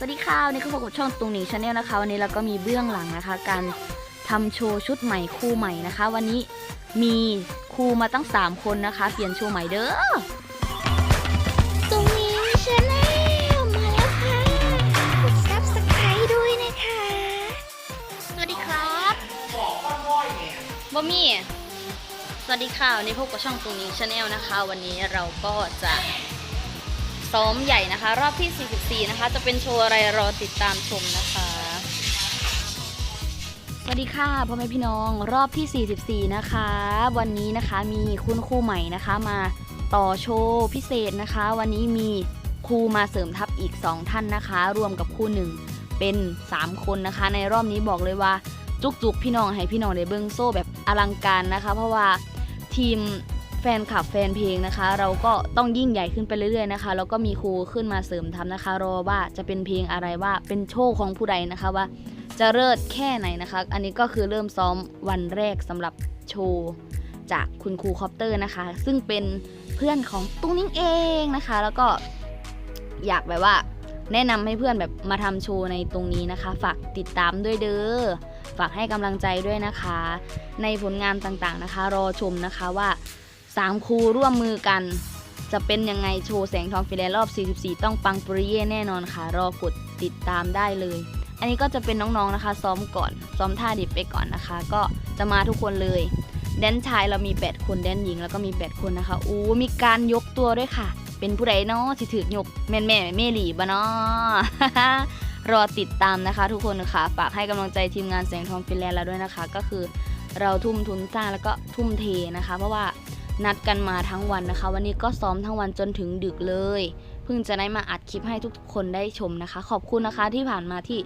สวัสดีค่ะวันนี้ก็พบกับช่องตุงหนิงชาแนลนะคะ วันนี้เราก็มีเบื้องหลังนะคะ การทำโชว์ชุดใหม่คู่ใหม่นะคะ วันนี้มีครูมาตั้ง 3 คนนะคะ เปลี่ยนโชว์ใหม่เด้อตรงนี้ชาแนลมาแล้วค่ะกดซับสไครต์ด้วยนะคะ สวัสดีครับบอมี่สวัสดีค่ะวันนี้พบกับช่องตุงหนิงชาแนลนะคะ วันนี้เราก็จะ ซ้อมใหญ่นะคะ รอบที่ 44 นะคะ จะเป็นโชว์อะไรรอติดตามชมนะคะ สวัสดีค่ะพ่อแม่พี่น้องรอบที่ 44 นะคะ วันนี้นะคะมีคุณครูใหม่นะคะมาต่อโชว์พิเศษนะคะ วันนี้มีครูมาเสริมทัพอีก 2 ท่านนะคะ รวมกับครูหนึ่งเป็น 3 คนนะคะ ในรอบนี้บอกเลยว่าจุกๆ พี่น้องให้พี่น้องได้เบิ้งโซ่แบบอลังการนะคะ เพราะว่าทีม แฟนคลับแฟนเพลงนะคะ เราก็ต้องยิ่งใหญ่ขึ้นไปเรื่อยๆนะคะแล้วก็มีครูขึ้นมาเสริมทัพนะคะ รอว่าจะเป็นเพลงอะไรว่าเป็นโชว์ของผู้ใดนะคะว่า จะเลิศแค่ไหนนะคะ อันนี้ก็คือเริ่มซ้อมวันแรกสำหรับโชว์จากคุณครูคอปเตอร์นะคะ ซึ่งเป็นเพื่อนของตุ้งนิ้งเองนะคะ แล้วก็อยากแบบว่าแนะนำให้เพื่อนแบบมาทำโชว์ในตรงนี้นะคะ ฝากติดตามด้วยเด้อฝากให้กำลังใจด้วยนะคะ ในผลงานต่างๆนะคะ รอชมนะคะว่า สามครูร่วมมือกัน จะเป็นยังไงโชว์แสงทองฟิแลนรอบ 44 ต้องปังปริเย่แน่นอนค่ะ รอกดติดตามได้เลย อันนี้ก็จะเป็นน้องๆนะคะ ซ้อมก่อน ซ้อมท่าดิบไปก่อนนะคะ ก็จะมาทุกคนเลย แดนชายเรามี 8 คน แดนหญิงแล้วก็มี 8 คนนะคะ อู้มีการยกตัวด้วยค่ะ เป็นผู้ใดเนาะที่ถือยกแม่นแม่เมหลีบะเนาะรอติดตามนะคะ ทุกคนค่ะ ฝากให้กำลังใจทีมงานแสงทองฟินแลนด์เราด้วยนะคะ ก็คือเราทุ่มทุนสร้างแล้วก็ทุ่มเทนะคะ เพราะว่า นัดกันมาทั้งวันนะคะ วันนี้ก็ซ้อมทั้งวันจนถึงดึกเลย เพิ่งจะได้มาอัดคลิปให้ทุกคนได้ชมนะคะ ขอบคุณนะคะที่ผ่านมาที่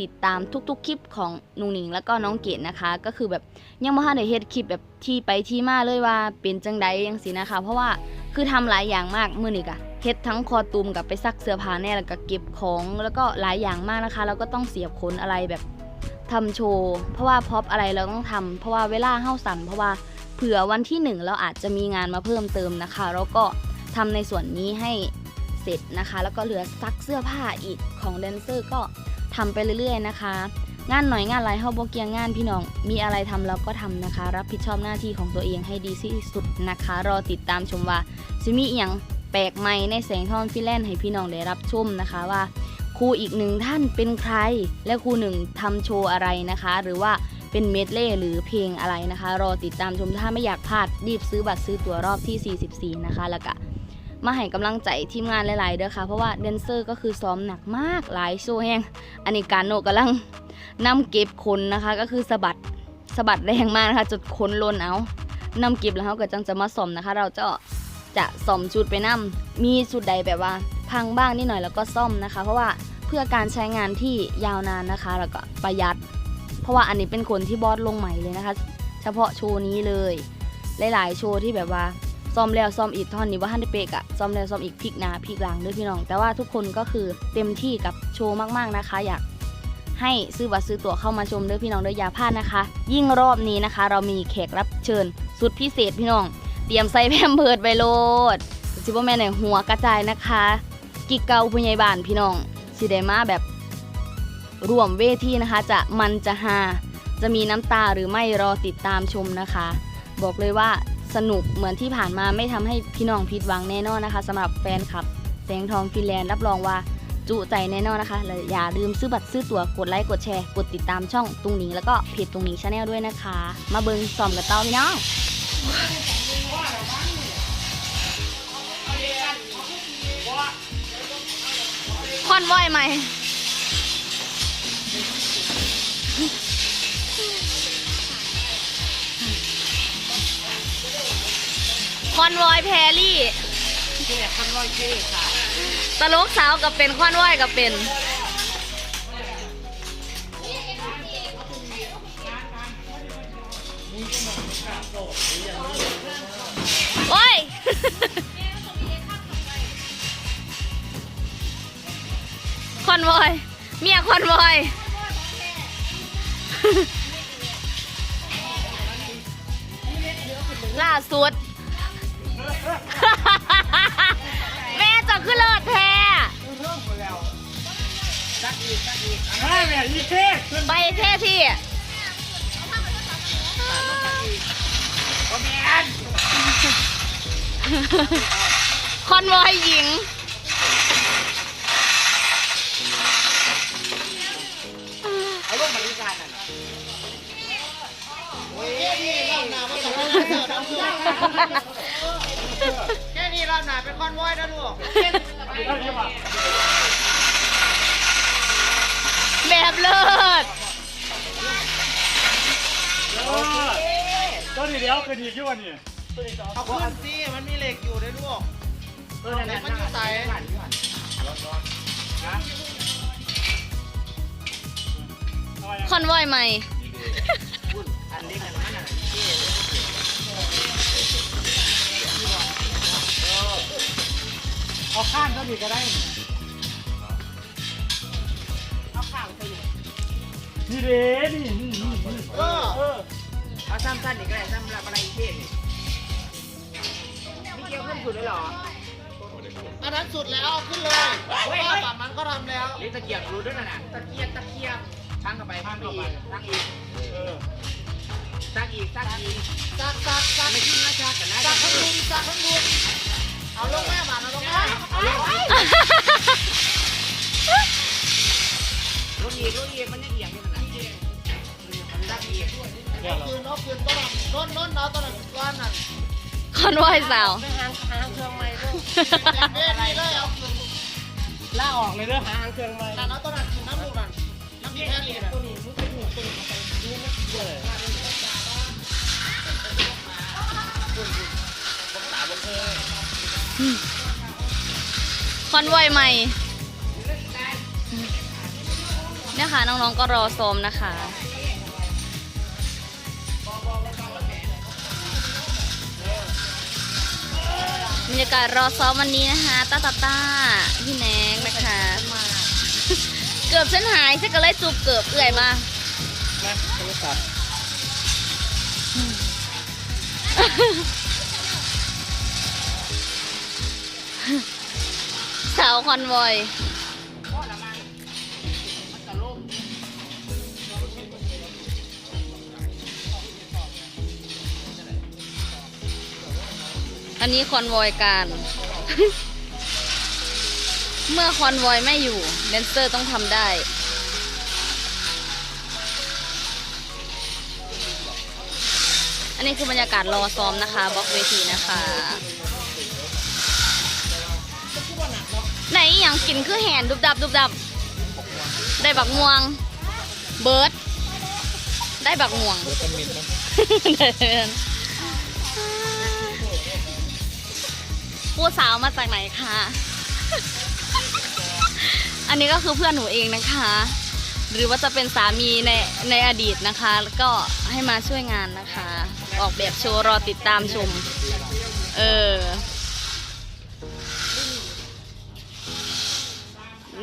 ติดตามทุกๆคลิปของนุงหนิงแล้วก็น้องเกดนะคะ ก็คือแบบยังไม่ทันได้เฮ็ดคลิปแบบที่ไปที่มาเลยว่าเป็นจังใดยังสินะคะ เพราะว่าคือทำหลายอย่างมากมื้อนี้กะเฮ็ดทั้งคอตูมกับไปซักเสื้อผ้าแน่แล้วก็เก็บของแล้วก็หลายอย่างมากนะคะ แล้วก็ต้องเสียบขนอะไรแบบทำโชว์เพราะว่าพ็อปอะไรเราต้องทำเพราะว่าเวลาเฮาสั่นเพราะว่า เผื่อวันที่หนึ่งเราอาจจะมีงานมาเพิ่มเติมนะคะ แล้วก็ทำในส่วนนี้ให้เสร็จนะคะ แล้วก็เหลือซักเสื้อผ้าอีกของแดนเซอร์ก็ทำไปเรื่อยๆนะคะ งานหน่อยงานไรเฮาบ่เกียงงานพี่น้อง มีอะไรทำเราก็ทำนะคะ รับผิดชอบหน้าที่ของตัวเองให้ดีที่สุดนะคะ รอติดตามชมว่าซิมีอย่างแปลกใหม่ในแสงทองฟิแลนซ์ให้พี่น้องได้รับชมนะคะว่าครูอีกหนึ่งท่านเป็นใคร และครูหนึ่งทำโชว์อะไรนะคะ หรือว่า เป็นเมดเล่หรือเพลงอะไรนะคะ รอติดตามชมถ้าไม่อยากพลาดรีบซื้อบัตรซื้อตั๋วรอบที่ 44 นะคะ แล้วก็มาให้กำลังใจทีมงานหลายๆเด้อค่ะ เพราะว่าแดนเซอร์ก็คือซ้อมหนักมากหลายโชว์แห้งอันนี้การโนกำลังนำเก็บคนนะคะ ก็คือสะบัดสะบัดแรงมากนะคะจนคนลนเอานำเก็บแล้วเขาก็จังจะมาซ่อมนะคะ เราจะจะซ่อมชุดไปนํมีชุดใดแบบว่า พังบ้างนิดหน่อยแล้วก็ซ่อมนะคะ เพราะว่าเพื่อการใช้งานที่ยาวนานนะคะ แล้วก็ประหยัด ราะว่าอันนี้เป็นคนที่บอสลงใหม่เลยนะคะ เฉพาะโชว์นี้เลย หลายๆโชว์ที่แบบว่าซ่อมแล้วซ่อมอีกท่อนนี้ว่าฮันเดเปกอะซ่อมแล้วซ่อมอีกพลิกหนาพลิกหลังด้วยพี่น้อง แต่ว่าทุกคนก็คือเต็มที่กับโชว์มากๆนะคะ อยากให้ซื้อบัตรซื้อตั๋วเข้ามาชมด้วยพี่น้องด้วยอย่าพลาดนะคะ ยิ่งรอบนี้นะคะ เรามีแขกรับเชิญ สุดพิเศษพี่น้อง เตรียมใส่แพมเพิร์ดไปโลดซิบแม่ในหัวกระจายนะคะ กิกเกาผู้ใหญ่บ้านพี่น้องสิเดมาแบบ รวมเวทีนะคะ จะมันจะฮาจะมีน้ำตาหรือไม่รอติดตามชมนะคะ บอกเลยว่าสนุกเหมือนที่ผ่านมาไม่ทำให้พี่น้องผิดหวังแน่นอนนะคะสำหรับแฟนคลับแสงทองฟินแลนด์รับรองว่าจุใจแน่นอนนะคะและอย่าลืมซื้อบัตรซื้อตั๋วกดไลค์กดแชร์กดติดตามช่องตุงนิงแล้วก็เพจตุงนิงชาแนลด้วยนะคะ มาเบิงซ้อมกับเต้าพี่น้องคอนวอยไหม คอนวอยแพรรี่เจ๊คอนวอยเจ๊ค่ะตลกสาวกับเป็นคอนวอยกับเป็นโอ้ยคอนวอย เมียคอนวอยล่าสุด แม่จะขึ้นเลิศแท้เริ่มหมดแล้วใจซักอีกซักอีกไม่แม่ยี่เท่ขึ้นไปเท่ที่โอแมนคอนวอยหญิง แค่นี้รอบหน้าเป็นคอนวอยนะลูกแบบเลิศต้นนี้เดียวคือดีขึ้นวันนี้เอาขึ้นสิมันมีเหล็กอยู่ด้วยลูกเออไหนมันอยู่ใส่คอนวอยใหม่อันเล็กอันนั้นอะ เอาข้างเท่านี้ก็ได้ เอาข้างไปอยู่นี่เด้นี่นี่นี่เออเออเอาซ้ำสั้นอีกแล้ซ้ำละอะไรอีกเท่นี่มีเกียวขึ้นสุดเลยเหรอ อันนั้นสุดแล้วขึ้นเลยเพราะว่าฝั่งนั้นก็ทำแล้ว นี่ตะเกียบรู้ด้วยนะน่ะตะเกียบตะเกียบตั้งเข้าไปตั้งเข้าไปตั้งอีกเออตั้งอีกตั้งอีกซักซักซักไม่ขึ้นนะจ๊ะกันนะซักข้างบนซักข้างบน เอาลงแม่บาเอาลงแม่ลูกอีลูกอีมันยังเอียงอยู่นะตั้งอีกเนี่ยคืนเอาคืนต้นนั้นน้นเอาต้นนั้นก้อนนั้นคอนวอยสาวไปหางหางเครื่องใหม่ด้วยเด็ดนี่เลยเอาคืนล่าออกเลยเด้อหางเครื่องไม้นั่นเอาต้นนั้นคืนน้ำลูกนั่นน้ำพริกแห้งนี่นะตัวนี้มึงไปถูกตัวนี้ คอนวอยใหม่เนี่ยค่ะ น้องๆก็รอซ้อมนะคะบรรยากาศรอซ้อมวันนี้นะคะต้าตาต้าพี่แนงนะคะ เกือบฉันหายฉันก็เลยจูบเกือบเอื่อยมานะโทรศัพท์าวคอนวอยอันนี้คอนวอยการ เมื่อคอนวอยไม่อยู่แดนเซอร์ต้องทำได้อันนี้คือบรรยากาศรอซ้อมนะคะบล็อกเวทีนะคะ ไหนอหย่างกินคือแหนดุบดับดุบดับ ได้บักม่วง เบิร์ดได้บักม่วงผู้สาวมาจากไหนคะ อันนี้ก็คือเพื่อนหนูเองนะคะ หรือว่าจะเป็นสามีในในอดีตนะคะ แล้วก็ให้มาช่วยงานนะคะ ออกแบบโชว์รอติดตามชม เออ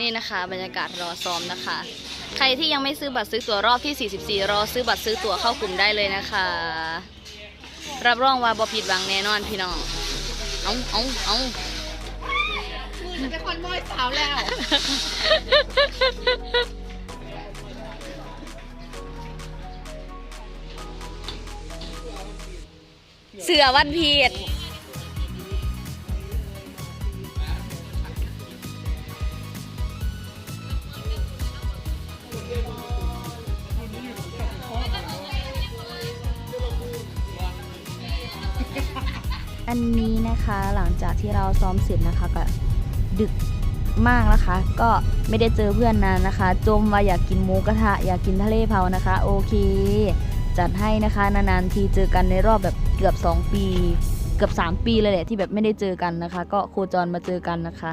นี่นะคะ บรรยากาศรอซ้อมนะคะ ใครที่ยังไม่ซื้อบัตรซื้อตั๋วรอบที่ 44 รอซื้อบัตรซื้อตั๋วเข้ากลุ่มได้เลยนะคะ รับรองว่าบ่ผิดหวังแน่นอนพี่น้อง เอาเอาเอามือจะเป็นคนมอยสาวแล้ว เสือวันพีช อันนี้นะคะหลังจากที่เราซ้อมเสร็จนะคะก็ดึกมากนะคะ ก็ไม่ได้เจอเพื่อนนานนะคะ จมว่าอยากกินหมูกระทะอยากกินทะเลเผานะคะ โอเค จัดให้นะคะ นานๆทีเจอกันในรอบแบบเกือบ 2 ปี เกือบ 3 ปีเลยแหละที่แบบไม่ได้เจอกันนะคะ ก็โคจรมาเจอกันนะคะ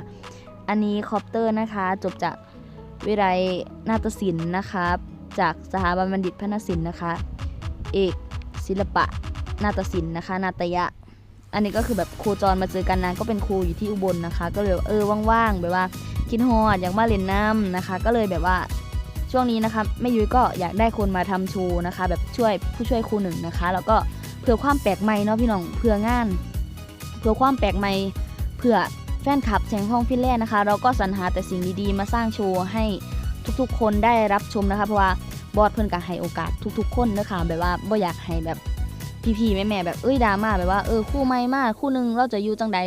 อันนี้คอปเตอร์นะคะ จบจากวิไลนาฏศิลป์นะคะจากสถาบันบัณฑิตพนศิลป์นะคะ เอกศิลปะนาฏศิลป์นะคะ นาตยะ อันนี้ก็คือแบบโคจรมาเจอกันนานก็เป็นครูอยู่ที่อุบลนะคะ ก็เลยเออว่างๆแบบว่าคิดฮอดอยากมาเล่นน้ำนะคะ ก็เลยแบบว่าช่วงนี้นะคะแม่ยุ้ยก็อยากได้คนมาทำโชว์นะคะ แบบช่วยผู้ช่วยครูหนึ่งนะคะ แล้วก็เพื่อความแปลกใหม่เนาะพี่น้องเพื่องาน เพื่อความแปลกใหม่เพื่อแฟนคลับแสงทองฟินแลนด์นะคะ เราก็สรรหาแต่สิ่งดีๆ มาสร้างโชว์ให้ทุกๆ คนได้รับชมนะคะ เพราะว่าบอสเพิ่อนก็ให้โอกาสทุก ๆ คนเด้อค่ะแบบว่าบ่อยากให้แบบ พี่ๆแม่ๆแบบเอ้ยดราม่าแบบว่าเออคู่ไม่มากคู่หนึงเราจะอยู่จังใด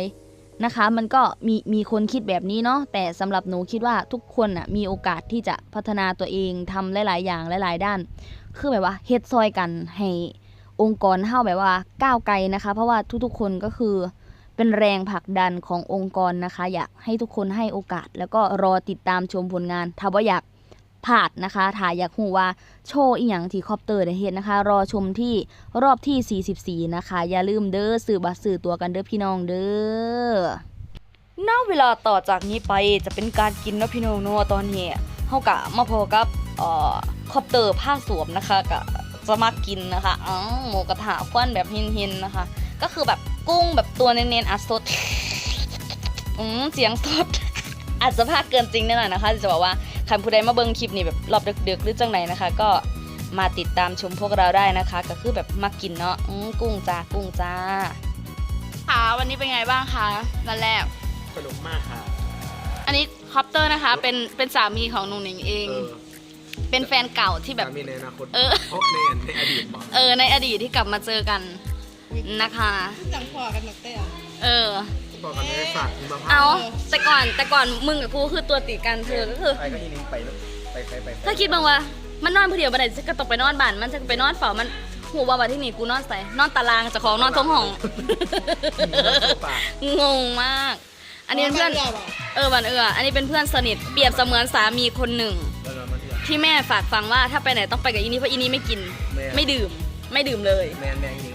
นะคะ มันก็มีมีคนคิดแบบนี้เนาะแต่สำหรับหนูคิดว่าทุกคนน่ะมีโอกาสที่จะพัฒนาตัวเองทำหลาย ๆ อย่างหลาย ๆ ด้าน คือแบบว่าเฮ็ดซอยกันให้องค์กรเฮาแบบว่าก้าวไกลนะคะ เพราะว่าทุกๆคนก็คือเป็นแรงผลักดันขององค์กรนะคะ อยากให้ทุกคนให้โอกาส แล้วก็รอติดตามชมผลงานถ้าว่าอยาก พลาดนะคะถ้าอยากหูว่าโชว์อีหยังที่คอปเตอร์ได้เฮ็ดนะคะ รอชมที่รอบที่ 44 นะคะ อย่าลืมเด้อซื้อบัตรซื้อตัวกันเด้อพี่น้องเด้อณเวลาต่อจากนี้ไปจะเป็นการกินนะพี่น้องเนาะตอนนี้เฮากะมาพอกับเอ่อคอปเตอร์ผ้าสวมนะคะกะจะมากินนะคะอ๋อหมูกระทะควันแบบเห็นๆนะคะ ก็คือแบบกุ้งแบบตัวเน้นๆอัดสดอืมเสียงสดอาจจะพากเกินจริงแน่นอนนะคะจะบอกว่า ครผู้ใดมาเบิ่งคลิปนี้แบบรอบดึกๆหรือจังไหนนะคะ ก็มาติดตามชมพวกเราได้นะคะ ก็คือแบบมากินเนาะอืมกุ้งจ้ากุ้งจ้าค่ะวันนี้เป็นไงบ้างคะวันแรกสนุกมากค่ะ อันนี้คอปเตอร์นะคะ เป็นเป็นสามีของหนุ่งหนิงเองเออเป็นแฟนเก่าที่แบบสามีในอนาคตเออพบในในอดีตบอกเออในอดีตที่กลับมาเจอกันนะคะจังพอกันหนักเต้อะเออ บอกกันเลยสัตว์มาพาเอาแต่ก่อนแต่ก่อนมึงกับกูคือตัวติดกันเธอก็คือ ไปก็อีนิ้งไปเนอะไปไปไปถ้าคิดบ้างว่ามันนอนผู้เดียวบันไดจะก็ตกไปนอนบ้านมันจะไปนอนเฝ้ามันหูว่าวันที่นี่กูนอนใส่นอนตารางเจะของนอนท้องห้องปากงงมาก อันนี้เป็นเพื่อนเดียวอะเออวันเอออันนี้เป็นเพื่อนสนิทเปรียบเสมือนสามีคนหนึ่งแล้วเรามาเที่ยวที่แม่ฝากฟังว่าถ้าไปไหนต้องไปกับอีนี่เพราะอีนี่ไม่กินแม่ไม่ดื่มไม่ดื่มเลยแมนแมนอีนิ้ง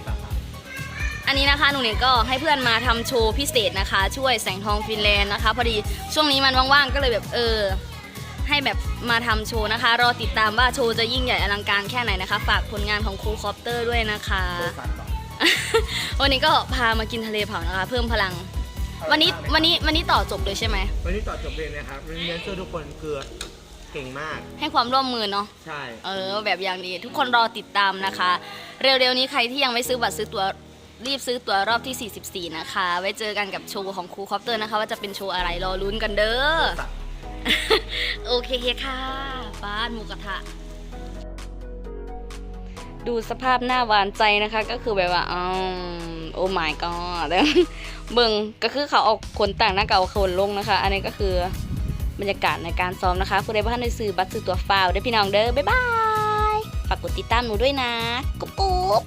ปาก อันนี้นะคะหนูเนี่ยก็ให้เพื่อนมาทำโชว์พิเศษนะคะ ช่วยแสงทองฟินแลนด์นะคะ พอดีช่วงนี้มันว่างๆก็เลยแบบเออ ให้แบบมาทำโชว์นะคะ รอติดตามว่าโชว์จะยิ่งใหญ่อลังการแค่ไหนนะคะ ฝากผลงานของครูคอปเตอร์ด้วยนะคะโดนสัตว์ต่อวันนี้ก็พามากินทะเลเผานะคะ เพิ่มพลัง วันนี้วันนี้วันนี้ต่อจบเลยใช่ไหมวันนี้ต่อจบเพลงนะครับเรียนเซอร์ทุกคนคือเก่งมาก ให้ความร่วมมือเนาะใช่เออแบบอย่างดีทุกคนรอติดตามนะคะ เร็วๆนี้ใครที่ยังไม่ซื้อบัตรซื้อตั๋ว รีบซื้อตั๋วรอบที่ 44 นะคะ ไว้เจอกันกับโชว์ของครูคอปเตอร์นะคะ ว่าจะเป็นโชว์อะไรรอลุ้นกันเด้อสัตว์โอเคค่ะ บ้านหมูกระทะ ดูสภาพหน้าหวานใจนะคะ ก็คือแบบว่าอืมโอ้ my god เบิ่งก็คือเขาเอาขนต่างหน้าเก่าขนลงนะคะ อันนี้ก็คือบรรยากาศในการซ้อมนะคะผู้ใดบ้านในซื้อบัตรซื้อตัวฟาวได้อพี่น้องเด้อบ๊ายบาย ฝากกดติดตามหนูด้วยนะ กุ๊บกุ๊บ